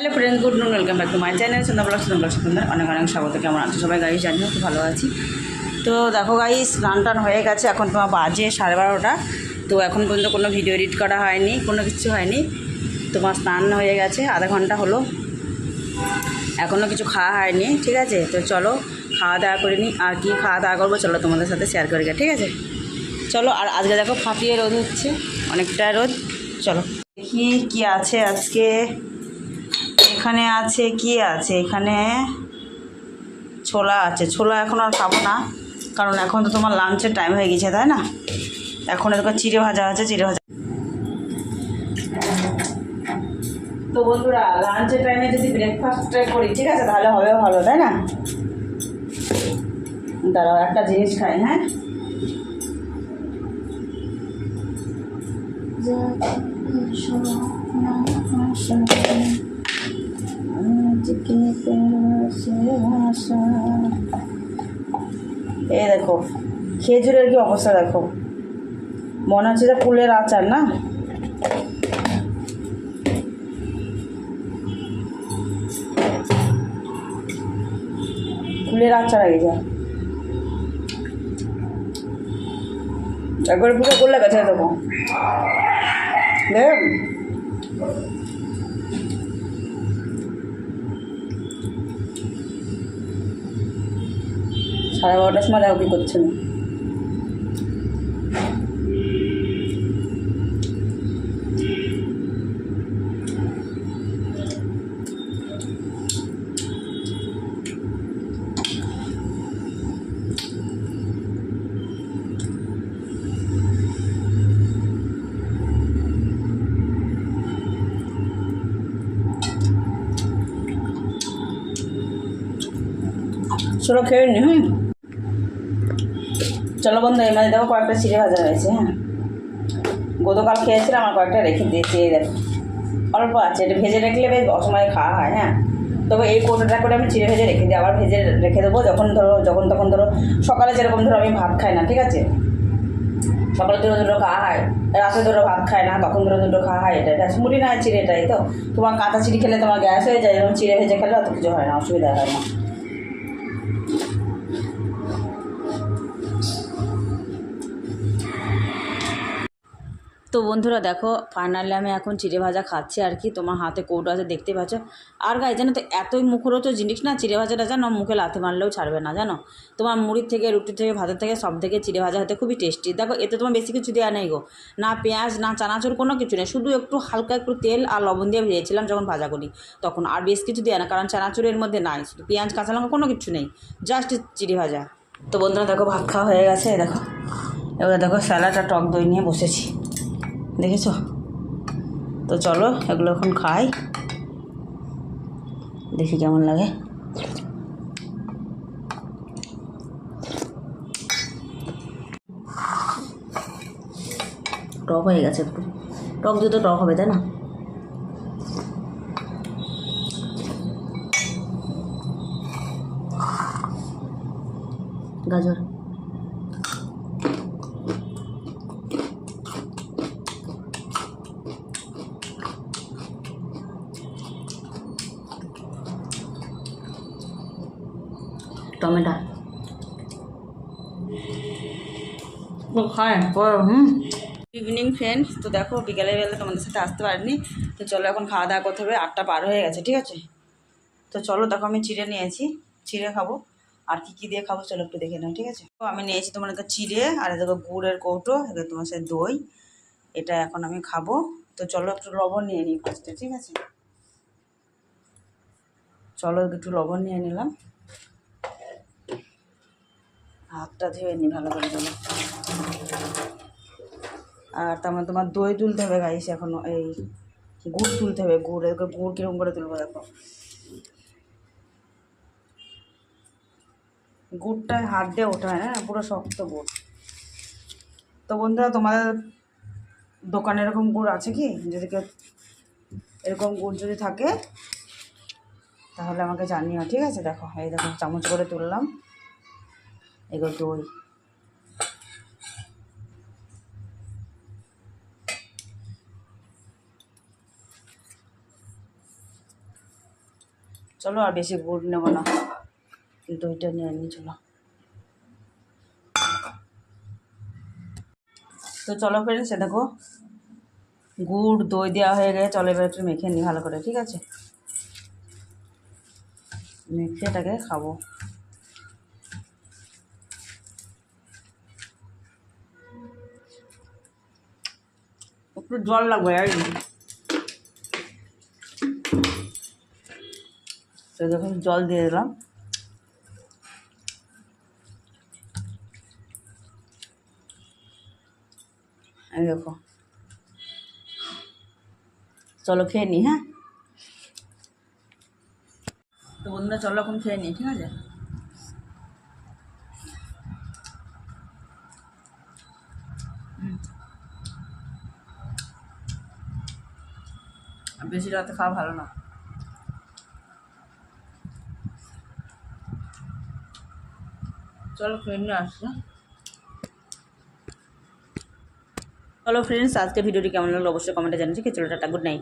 Hello friend good morning welcome back to my channel Sandhya blog Sandhya blog Sandhya অনেক অনেক স্বাগত, কেমন আছো? সবাই গাড়ি জানিও খুব ভালো আছি। তো দেখো গাই স্নান টান হয়ে গেছে, এখন তোমার বাজে সাড়ে বারোটা। তো এখন পর্যন্ত কোনো ভিডিও এডিট করা হয়নি, কোনো কিছু হয়নি। তোমার স্নান হয়ে গেছে, আধা ঘণ্টা হলো। এখনও কিছু খাওয়া হয়নি, ঠিক আছে? তো চলো খাওয়া দাওয়া করে নিই, আর কি খাওয়া দাওয়া করব চলো তোমাদের সাথে শেয়ার করে গে ঠিক আছে? চলো, আর আজকে দেখো ফাটিয়ে রোদ হচ্ছে, অনেকটা রোদ। চলো, দেখি কি আছে আজকে। এখানে আছে, কি আছে? এখানে ছোলা আছে। ছোলা এখন আর খাব না, কারণ এখন তো তোমার লাঞ্চের টাইম হয়ে গেছে, তাই না? এখন এরকম চিড়ে ভাজা আছে, চিড়ে ভাজা। তো বন্ধুরা লাঞ্চের টাইমে যদি ব্রেকফাস্টটা করি, ঠিক আছে, তাহলে হবে ভালো, তাই না? দাঁড়াও, একটা জিনিস খাই হ্যাঁ? এই দেখো, খেজুরের কি অবস্থা দেখো? মনে হচ্ছে যে কুলের আচার, না? কুলের আচার আগে যা। একবার পুরো করলে গেছে দেবো দেখ। সাড়ে বারোটার সময় দেখো কী করছেন চলো খেয়ে নি হুম চলো বন্ধু এর মধ্যে দেখো কয়েকটা চিড়ে ভাজা হয়েছে হ্যাঁ। গতকাল খেয়েছিলাম আমার কয়েকটা রেখে দিয়েছি, এই দেখো। অল্প আছে, এটা ভেজে রাখলে বেশ অসময়ে খাওয়া হয় হ্যাঁ। তবে এই কোটোটা করে আমি চিড়ে ভেজে রেখে দিই, আবার ভেজে রেখে দেবো যখন ধরো, যখন তখন ধরো, সকালে যেরকম ধরো আমি ভাত খাই না, ঠিক আছে? সকালে ধরো দুটো খাওয়া হয়, রাতে ধরো ভাত খায় না, তখন ধরো দুটো খাওয়া হয়, এটা এটা মুড়ি না চিড়ে এটাই তো। তোমার কাঁচা চিড়ি খেলে তোমার গ্যাস হয়ে যায় যেমন চিড়ে ভেজে খেলে অত কিছু হয় না, অসুবিধা হয় না। তো বন্ধুরা দেখো ফাইনালি আমি এখন চিড়ে ভাজা খাচ্ছি আর কি। তোমার হাতে কৌটো আছে, দেখতে পাচ্ছ? আর গাই জানো তো, এতই মুখরোচ জিনিস না, চিড়ে ভাজাটা জানো মুখে লাথি মারলেও ছাড়বে না, জানো? তোমার মুড়ির থেকে রুটি থেকে, ভাতের থেকে, সব থেকে চিড়ে ভাজা হতে খুবই টেস্টি দেখো, এতে তোমার বেশি কিছু দেওয়া নেই গো। না পেঁয়াজ, না চানাচুর, কোনো কিছু নেই। শুধু একটু হালকা একটু তেল আর লবণ দিয়ে ভেজেছিলাম যখন ভাজা করি। তখন আর বেশ কিছু দেওয়া না, কারণ চানাচুরের মধ্যে নাই, শুধু পেঁয়াজ, কাঁচা লঙ্কা, কোনো কিছু নেই। জাস্ট চিড়ে ভাজা। তো বন্ধুরা দেখো, ভাত খাওয়া হয়ে গেছে, দেখো। এবার দেখো, স্যালাড আর টক দই নিয়ে বসেছি। দেখেছ? তো চলো, এগুলো এখন খাই। দেখি কেমন লাগে। টক হয়ে গেছে একটু টক দিয়ে তো টক হবে, তাই না? গাজর। টমেটো। তো খায়। হুম। ইভিনিং ফ্রেন্ডস তো দেখো বিকালে বেলা তোমাদের সাথে আসতে পারিনি। তো চলো এখন খাওয়া দাওয়া করতে হবে। আটটা পার হয়ে গেছে ঠিক আছে? তো চলো দেখো আমি চিড়ে নিয়েছি চিড়ে খাব। আর কি কী দিয়ে খাব চলো একটু দেখে নাও ঠিক আছে? তো আমি নিয়েছি তোমার কাছে চিড়ে আর দেখো গুড়ের কৌটো এবার তোমার সাথে দই। এটা এখন আমি খাব। তো চলো একটু লবণ নিয়ে নিই ফার্স্টে ঠিক আছে? চলো একটু লবণ নিয়ে নিলাম। হাতটা ধুয়ে নি, ভালো করে চলো আর তারপর তোমার দই তুলতে হবে গাইস এখনও এই গুড় তুলতে হবে, গুড় এদিকে গুড় কীরকম করে তুলবো দেখো। গুড়টা হাত দিয়ে ওঠা হয় না, পুরো শক্ত গুড়। তো বন্ধুরা, তোমাদের দোকানে এরকম গুড় আছে কি? যদি কেউ এরকম গুড় যদি থাকে, তাহলে আমাকে জানিও, ঠিক আছে? দেখো, এই দেখো, চামচ করে তুললাম। এগুলো দই। চলো আর বেশি গুড় নেব না ওইটা নিয়ে নিই, চলো। তো চলো ফ্রেন্ডস দেখো, গুড়, দই দেওয়া হয়ে গেছে, চলো এবার একটু মেখে নিই ভালো করে, ঠিক আছে? মেখে এটাকে খাব। একটু জল লাগবে, আর। তো যখন জল দিয়ে দিলাম দেখো। চলো খেয়ে নিই হ্যাঁ? তো বন্ধুরা, চলো এখন খেয়ে নিই ঠিক আছে? বেশি রাতে খাওয়া ভালো না। চলো ফ্রেন্ড আসছে? চলো ফ্রেন্ডস আজকে ভিডিওটি কেমন লাগল অবশ্যই কমেন্টে জানিয়েছি চলো টাটা গুড নাইট